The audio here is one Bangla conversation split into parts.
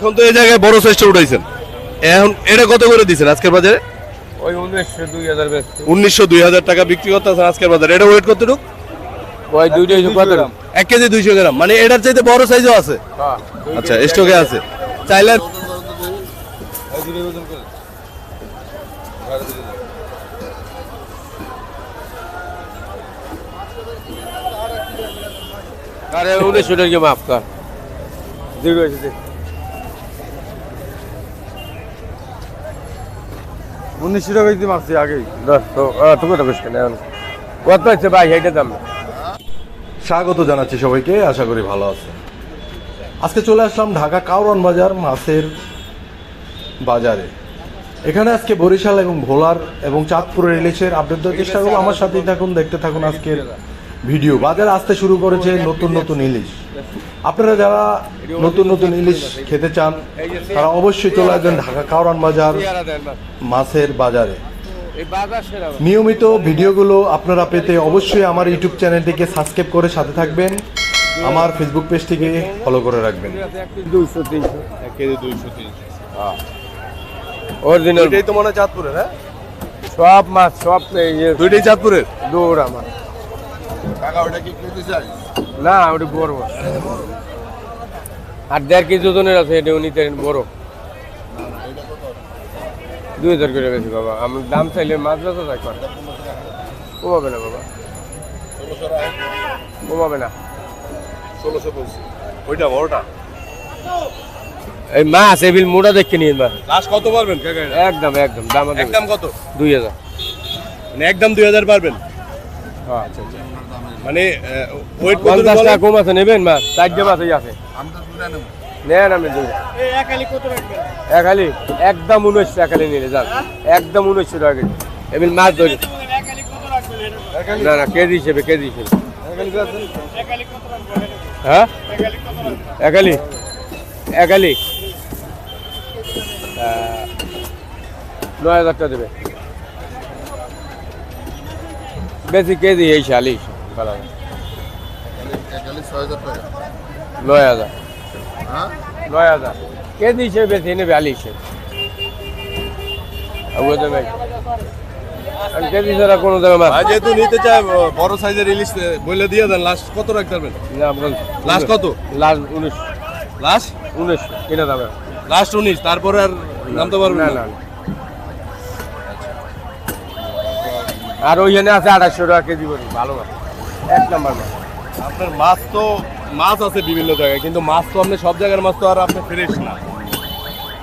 এখন তো এই জায়গায় বড় সাইজটা উঠাইছেন। এখন এটা কত করে দিচ্ছেন আজকের বাজারে? ওই উনিশশো দুই হাজার উনিশশো দুই হাজার টাকা বিক্রি করতেছেন আজকের বাজারে। এটা ওয়েট কতটুকু? ওই দুইটাই কত এক কেজি দুইশো গ্রাম। মানে এটার চাইতে বড় সাইজও আছে? হ্যাঁ আচ্ছা স্টকে আছে। চাইলে আরে উনিশশো টাকা মাফ কর। দুটো আছে দেখ উনিশশো টাকা দিতে আগেই। কত হচ্ছে ভাই? দাম স্বাগত জানাচ্ছি সবাইকে, আশা করি ভালো আছে আজকে চলে আসলাম ঢাকা কাউরন বাজার, মাছের বাজারে। এখানে আজকে বরিশাল এবং ভোলার এবং চাঁদপুরের ইলিশের আপডেট দেওয়ার চেষ্টা করব। আমার সাথেই থাকুন, দেখতে থাকুন আজকের ভিডিও বাজারে আসতে শুরু করেছে নতুন নতুন ইলিশ। আপনারা যারা নতুন নতুন ইলিশ খেতে চান তারা অবশ্যই চলে আসবেন ঢাকা কাউরান বাজার মাছের বাজারে। নিয়মিত ভিডিওগুলো আপনারা পেতে অবশ্যই আমার ইউটিউব চ্যানেলটিকে সাবস্ক্রাইব করে সাথে থাকবেন। আমার ফেসবুক পেজটিকে ফলো করে রাখবেন। অরিজিনাল দুইটাই তো মনে হয় চাঁদপুরের হ্যাঁ? সব মাছ সব দুইটাই চাঁদপুরের? দৌড় আমার টাকা ওটা কি কিনতে চাই না ওটা বড়। আর দেড় কেজি ওজনের আছে এটা উনি বড়। দুই হাজার করে গেছি বাবা। আমি দাম চাইলে মাছ বেচা যায় কমাবে না বাবা। কমাবে না। ষোলোশো ওইটা বড়টা? এই মাছ এবিল মোটা দেখে নিন মাছ। লাস্ট কত পারবেন? একদম একদম। দাম একদম কত? দুই হাজার। মানে একদম দুই হাজার পারবেন? আচ্ছা আচ্ছা। মানে ওয়েট কত টাকা কম আছে নেবেন? মাছ চারটে মাছই আছে নেন আমি দুই এক হালি একদম উনিশশো এক হালি নিলে যান। একদম উনিশশো টাকা কেজি এবার মাছ ধরি। না না কেজি হিসেবে কেজি হিসেবে। হ্যাঁ? একালি? একালি? নয় হাজার টাকা দেবে। বেশি কেজি এই শালি। নয় হাজার। নয় হাজার। কেজি হিসেবে বেশি নেবে আলি হিসেবে। বুঝতে কেজি ছাড়া কোনো মাছ যেহেতু নিতে বড় সাইজের ইলিশ বলে দিয়ে দেন লাস্ট কত রাখতে পারবেন? না লাস্ট কত? লাস্ট উনিশ। লাস্ট? উনিশ কিনা দামে। লাস্ট উনিশ তারপরে আর নামতে পারবেন না না না আর ওইখানে আছে আড়াইশো টাকা কেজি করে ভালো মাছ। এক নাম্বার মাছ। আপনার মাছ তো মাছ আছে বিভিন্ন জায়গায় কিন্তু মাছ তো আপনি সব জায়গার মাছ তো আর আপনি ফ্রেশ না।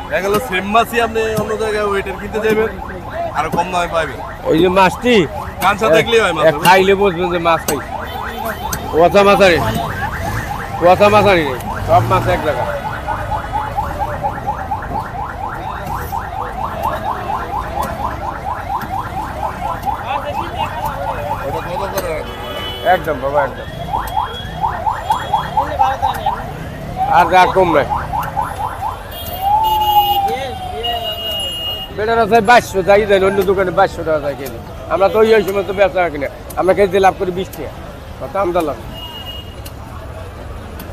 দেখা গেল সেম মাছই আপনি অন্য জায়গায় ওয়েটের কিনতে যাবেন আর কম দামে পাবেন ওই যে মাছটি কাঁচা দেখলেই হয় মাছ। খাইলে বুঝবেন যে মাছ খাই কুয়াশা মাছারি কুয়াশা মাছারি সব মাছ এক জায়গা একদম বাবা, একদম। আর যা কম নাই। বেটার বাইশশো অন্য দোকানে বাইশশো টাকা আমরা তো কিনে। আমরা কেজি লাভ করি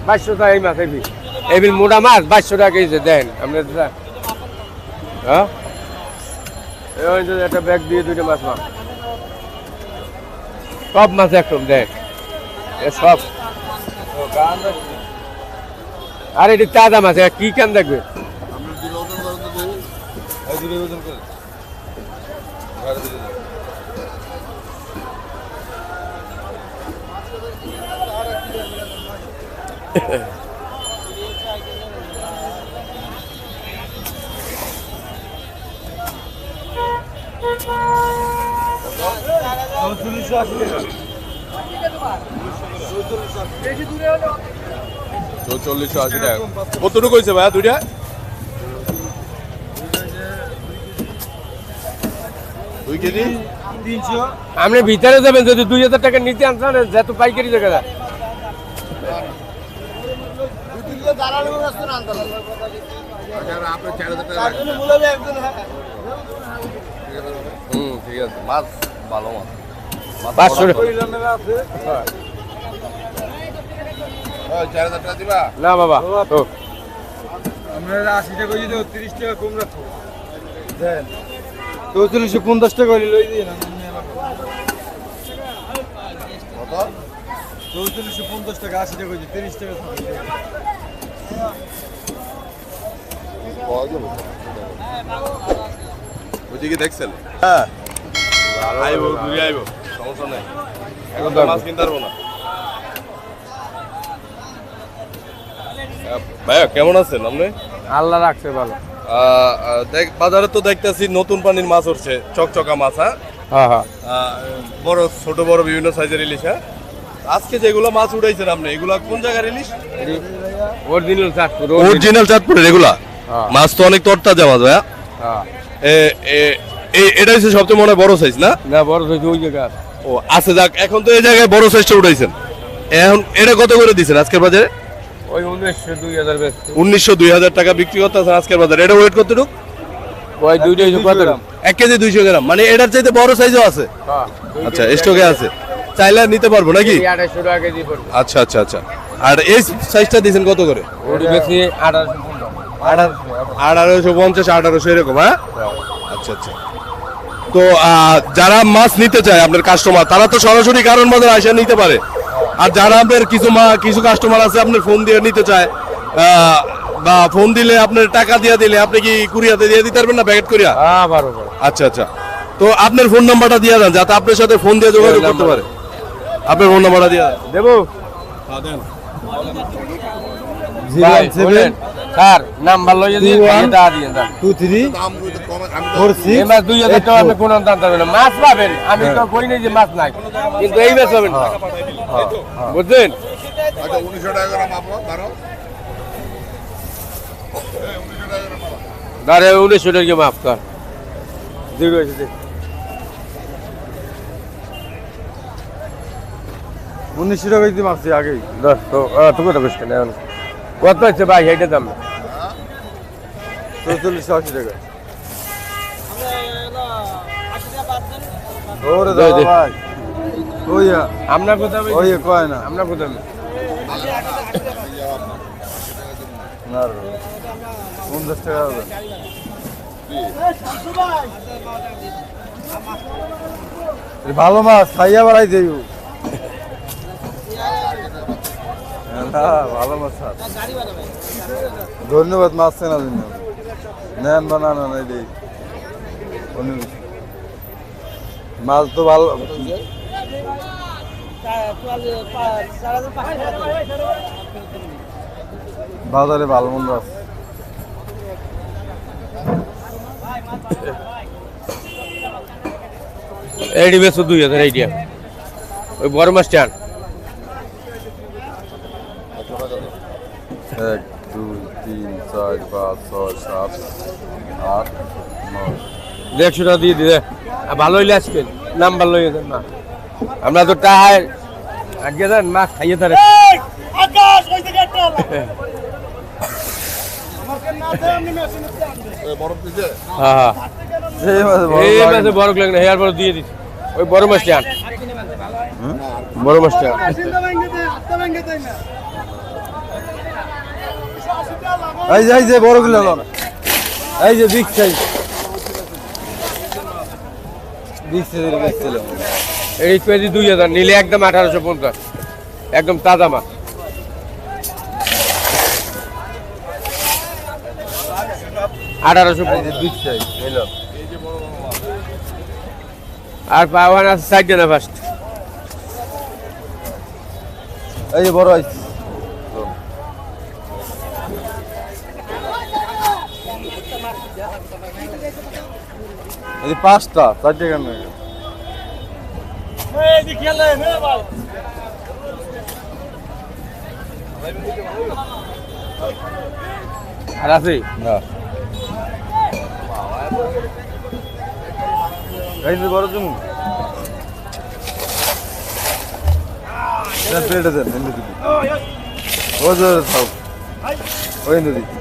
বাইশশো টাকা এই মাছ মাছ, বাইশশো টাকা কেজি, দেন। হ্যাঁ? দিয়ে দুইটা মাছ মাছ সব মাছ একদম দেখ। সব। আর এটি তাজা মাছ কি কেন দেখবে? চৌচল্লিশশো আশি টাকা। কতটুকু হয়েছে ভাইয়া দুইটা? দুই কেজি? আপনি ভিতরে যাবেন যদি দুই হাজার টাকা নিতে আনছেন যত পাইকারি জায়গা। হুম ঠিক আছে। মাছ ভালো মাছ পাঁচশো না বাবা আপনারা আশি টাকা যদি তিরিশ টাকা কম রাখো। দেন। চৌচল্লিশশো পঞ্চাশ টাকা হলে লই দিন চৌচল্লিশশো পঞ্চাশ টাকা আশি টাকা হয়েছে তিরিশ টাকা। ওইদিকে দেখছেন? হ্যাঁ। আইবো ঘুরে আইবো। সমস্যা নেই। এখন তো মাছ কিনতে পারব না। ভাইয়া কেমন আছেন আপনি? আল্লাহ রাখছে ভালো। দেখ বাজারে তো দেখতেছি নতুন পানির মাছ উঠছে চকচকা মাছ হ্যাঁ? হ্যাঁ হ্যাঁ। বড় ছোট বড় বিভিন্ন সাইজের ইলিশ হ্যাঁ? আজকে যেগুলো মাছ উঠাইছেন আপনি এগুলা কোন জায়গার ইলিশ? অরিজিনাল চাঁদপুর অরিজিনাল চাঁদপুরের এগুলা? হ্যাঁ। মাছ তো অনেক তরতাজা মাছ ভাইয়া। হ্যাঁ। এটা হচ্ছে সবচেয়ে মনে হয় বড় সাইজ না? না বড় হয়েছে ওই জায়গা ও আছে যাক এখন তো এই জায়গায় বড় সাইজটা উঠাইছেন। এখন এটা কত করে দিচ্ছেন আজকের বাজারে? ওই উনিশশো দুই হাজার উনিশশো দুই হাজার টাকা বিক্রি করতেছেন আজকের বাজারে। এটা ওয়েট কতটুকু? ওই দুইটা হয়েছে কত এক কেজি দুইশো গ্রাম। মানে এটার চাইতে বড় সাইজও আছে? হ্যাঁ আচ্ছা স্টকে আছে। চাইলে নিতে পারব নাকি? আচ্ছা আচ্ছা আচ্ছা। আর এই সাইজটা দিয়েছেন কত করে? আঠারোশো পঞ্চাশ। আঠারোশো পঞ্চাশ আঠারোশো এরকম হ্যাঁ। আচ্ছা আচ্ছা তো যারা মাছ নিতে চায় আপনার কাস্টমার তারা তো সরাসরি কারণ বাজার আসে নিতে পারে। আর যারা আপনার কিছু মা- কিছু কাস্টমার আছে আপনার ফোন দিয়ে নিতে চায় বা ফোন দিলে আপনার টাকা দিয়ে দিলে আপনি কি কুরিয়াতে দিয়ে দিতে পারবেন না প্যাকেট করিয়া হ্যাঁ আচ্ছা আচ্ছা। তো আপনার ফোন নাম্বারটা দিয়ে দেন যাতে আপনার সাথে ফোন দিয়ে যোগাযোগ করতে পারে। আপনার ফোন নাম্বারটা দিয়ে দেবো। সেভেন স্যার নাম্বার লইয়ে দিয়ে Two one. টা দিয়ে দেন টু থ্রি ফোর এই মাছ দুই হাজার টাকা আপনি কোনো দাম পাবেন মাছ পাবেন। আমি তো কই নাই যে মাছ নাই। কিন্তু এই মাছ পাবেন। বুঝলেন উনিশশো টাকা মাফ কর। উনিশশো টাকা মারছি আগেই। দশ তো তুমি তো বুঝতে নেই কত আছে ভাই? এইটা দাম চৌচল্লিশশো আশি টাকা। ওরে দে, দাদা দে। ভাই। ওইয়া। আমরা কোথাও ওই কয় না। আমরা কোথাও না পঞ্চাশ টাকা হবে। ভালো মাছ খাইয়া বাড়াই দেই না ভালো মাছ স্যার। ধন্যবাদ, মাছ কেনার জন্য। নেন বা না নেন, এই মাছ তো ভালো। বাজারে ভালো মন্দ আছে। এইটি বেশি দুই হাজার এইটা ওই বড় মাছ চান এক দুই তিন চার পাঁচ ছয় সাত আট নয়। দেড়শো টাকা দিয়ে দিলে আর ভালো হইলে আজকে নাম্বার লইয়ে দেন না আমরা তো টাহায় আজকে দেন মাছ খাইয়ে তারে হ্যাঁ হ্যাঁ। বড় এই লাগে বড় লাগে না হেয়ার বড় দিয়ে দিচ্ছি ওই বড় মাছ চান বড় মাছ চান না। এই যে এই যে বড়গুলো লন এই যে বিগ সাইজ বিগ সাইজের বেচছিল এই কেজি দুই হাজার নিলে একদম আঠারোশো পঞ্চাশ। একদম তাজা মাছ। আঠারোশো বিগ সাইজ আর পাওয়ান আছে সাইড না ফার্স্ট এই যে বড় আইছে এই পাঁচটা চারটে কেন? আর আছে না যে বড় জমি প্লেটে দেন হিন্দু দিদি ও জোরে থাক ও হিন্দু দিদি